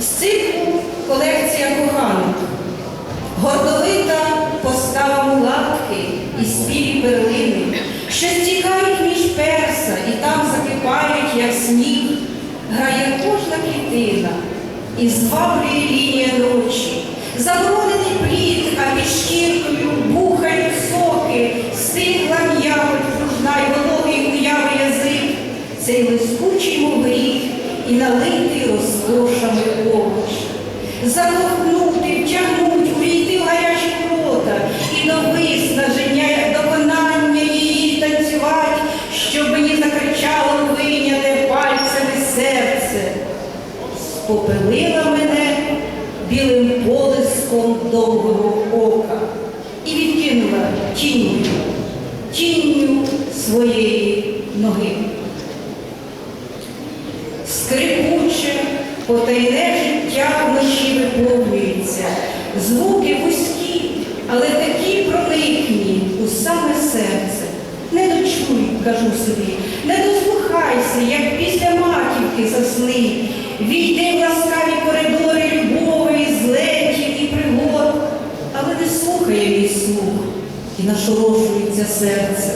З циклу колекція коханок. Гордовита постава мулатки і співі перлини, що стікають між перса і там закипають, як сніг, грає кожна клітина і зваблює лінія ночі. Заборонений плід, а під шкіркою бухають соки, стигла м'явить кружна й вологий уяви язик, цей лискучий мов гріх і налитий розкошами овоч. Заковнути, втягнуть, увійти в гарячі рота і до виснаження, доконання її танцювати, щоб мені закричало вийняте пальцями серце. Спопелила мене білим полиском довгого ока і відкинула тінню, тінню своєї ноги. Скрипуче, потайне життя вночі виповнюється, звуки вузькі, але такі проникні у саме серце. Не дочуй, кажу собі, не дослухайся, як після маківки засни. Війди в ласкаві коридори любові, злетів і пригод, але не слухає мій слух і нашорошується серце.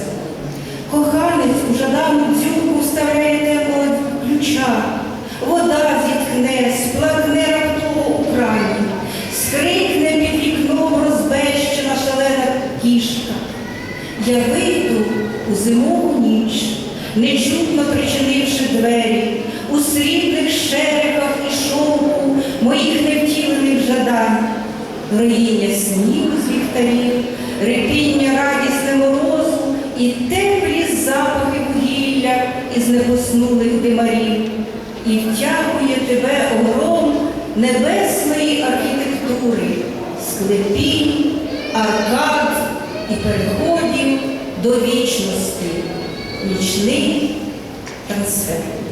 Коханець у жадану дзюрку вставляє теплого кішка. Я вийду у зимову ніч, нечутно причинивши двері, у срібних шерехах і шовку моїх невтілених жадань, роїння снігу з ліхтарів, репіння радісне морозу і теплі запахи вугілля із непоснулих димарів, і втягує тебе огром небесної архітектури, склепінь, аркад і переходів до вічності, нічний трансфер.